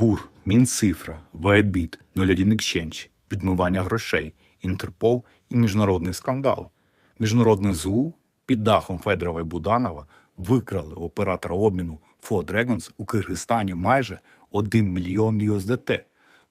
ГУР, Мінцифра, Вайтбіт, 01 Exchange, відмивання грошей, Інтерпол і міжнародний скандал. Міжнародне ЗУ під дахом Федорова і Буданова викрали оператора обміну Ford Dragons у Киргизстані майже 1 мільйон USDT.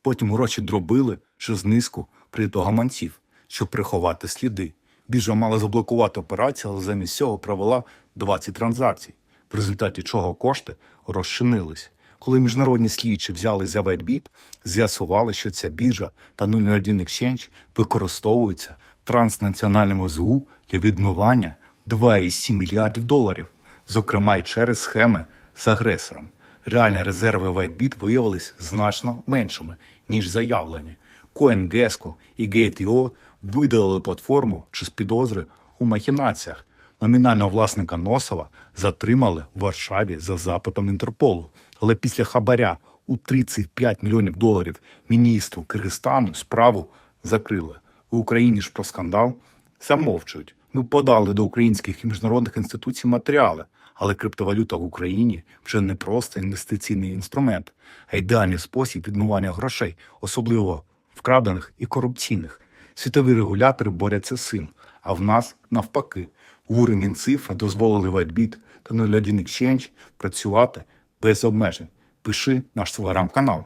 Потім гроші дробили через низку притогаманців, щоб приховати сліди. Біржа мала заблокувати операцію, але замість цього провела 20 транзакцій, в результаті чого кошти розчинились. Коли міжнародні слідчі взяли за WhiteBit, з'ясували, що ця біржа та 01 Exchange використовуються транснаціональними ЗУ для відмивання 2,7 мільярдів доларів, зокрема й через схеми з агресором. Реальні резерви WhiteBit виявилися значно меншими, ніж заявлені. CoinGecko і Gate.io видалили платформу через підозри у махінаціях. Номінального власника Носова затримали в Варшаві за запитом Інтерполу. Але після хабаря у 35 мільйонів доларів міністру Киргизстану справу закрили. В Україні ж про скандал замовчують. Ми подали до українських і міжнародних інституцій матеріали, але криптовалюта в Україні вже не просто інвестиційний інструмент, а ідеальний спосіб відмивання грошей, особливо вкрадених і корупційних. Світові регулятори борються з цим, а в нас навпаки. І Мінцифра дозволили WhiteBit та 01 Exchange працювати без обмежень. Пиши наш телеграм-канал.